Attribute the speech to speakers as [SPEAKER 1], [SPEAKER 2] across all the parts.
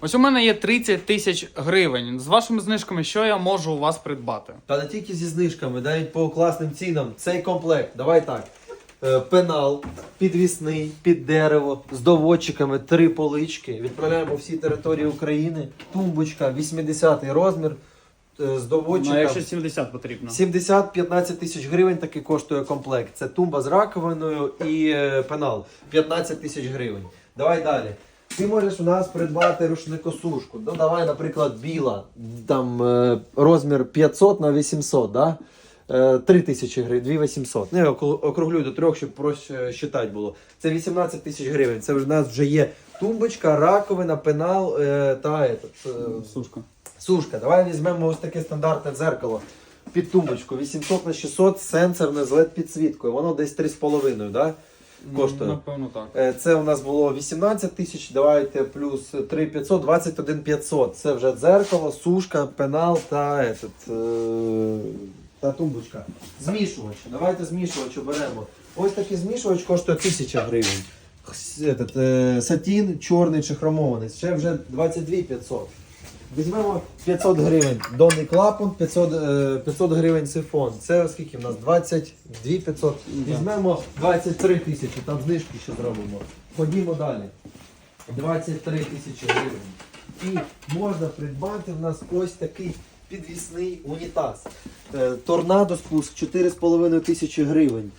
[SPEAKER 1] Ось у мене є 30 тисяч гривень. З вашими знижками, що я можу у вас придбати?
[SPEAKER 2] Та не тільки зі знижками, навіть по класним цінам. Цей комплект, давай так. Е, Пенал підвісний, під дерево, з доводчиками, три полички. Відправляємо по всій території України. Тумбочка, 80-й розмір е, з доводчиком.
[SPEAKER 1] Ну, а якщо 70 потрібно.
[SPEAKER 2] 70-15 тисяч гривень такий коштує комплект. Це тумба з раковиною і е, пенал. 15 тисяч гривень. Давай далі. Ти можеш у нас придбати рушникосушку. Ну, давай, наприклад, біла. Там е, розмір 500 на 800, да? Е, 3 тисячі гривень, 2800. Ну, я окру- округлю до трьох, щоб проще считати було. Це 18 тисяч гривень. Це вже у нас вже є тумбочка, раковина, пенал е, та этот, е,
[SPEAKER 1] Сушка.
[SPEAKER 2] Сушка, давай візьмемо ось таке стандартне дзеркало під тумбочку. 800 на 600 сенсорне з LED підсвіткою. Воно десь 3,5, да? Коштує.
[SPEAKER 1] Напевно, так.
[SPEAKER 2] Е, Це у нас було 18 тисяч, давайте плюс 3500, 21 500. Це вже дзеркало, сушка, пенал та, этот, е, та тумбочка. Змішувач. Давайте змішувач оберемо. Ось такий змішувач коштує 1000 гривень. Этот, е, сатін чорний чи хромований. Ще вже 22 500. Візьмемо 500 гривень донний клапан, 500, е, 500 гривень сифон. Це скільки в нас? 22 500. Візьмемо 23 тисячі, там знижки ще зробимо. Ходімо далі. 23 тисячі гривень. І можна придбати в нас ось такий підвісний унітаз. Е, Торнадо спуск 4,5 тисячі гривень.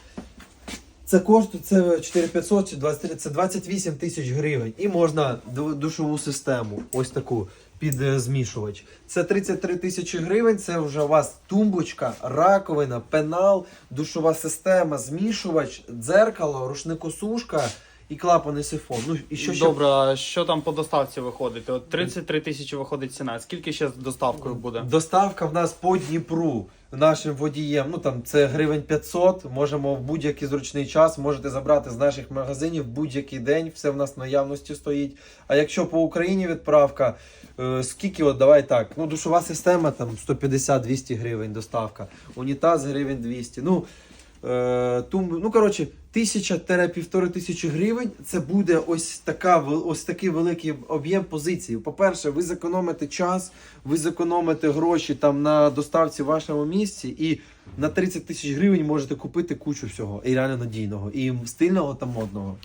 [SPEAKER 2] Це коштує це 4500 чи 23, це 28 тисяч гривень. І можна душову систему, ось таку під е, змішувач. Це 33 тисячі гривень. Це вже у вас тумбочка, раковина, пенал, душова система, змішувач, дзеркало, рушникосушка і клапаний сифон. Ну і що ще
[SPEAKER 1] Добре, а що там по доставці виходить? От 33 тисячі виходить ціна. Скільки ще з доставкою буде?
[SPEAKER 2] Доставка в нас по Дніпру нашим водієм. Ну там це гривень 500. Можемо в будь-який зручний час можете забрати з наших магазинів в будь-який день. Все в нас в наявності стоїть. А якщо по Україні відправка, е, скільки от давай так. Ну душова система там 150-200 гривень доставка. Унітаз гривень 200. Ну Е, ну, коротше, тисяча-півтори тисячі гривень це буде ось така ось такий великий об'єм позицій. По-перше, ви зекономите час, ви зекономите гроші там на доставці в вашому місці, і на 30 тисяч гривень можете купити кучу всього і реально надійного, і стильного та модного.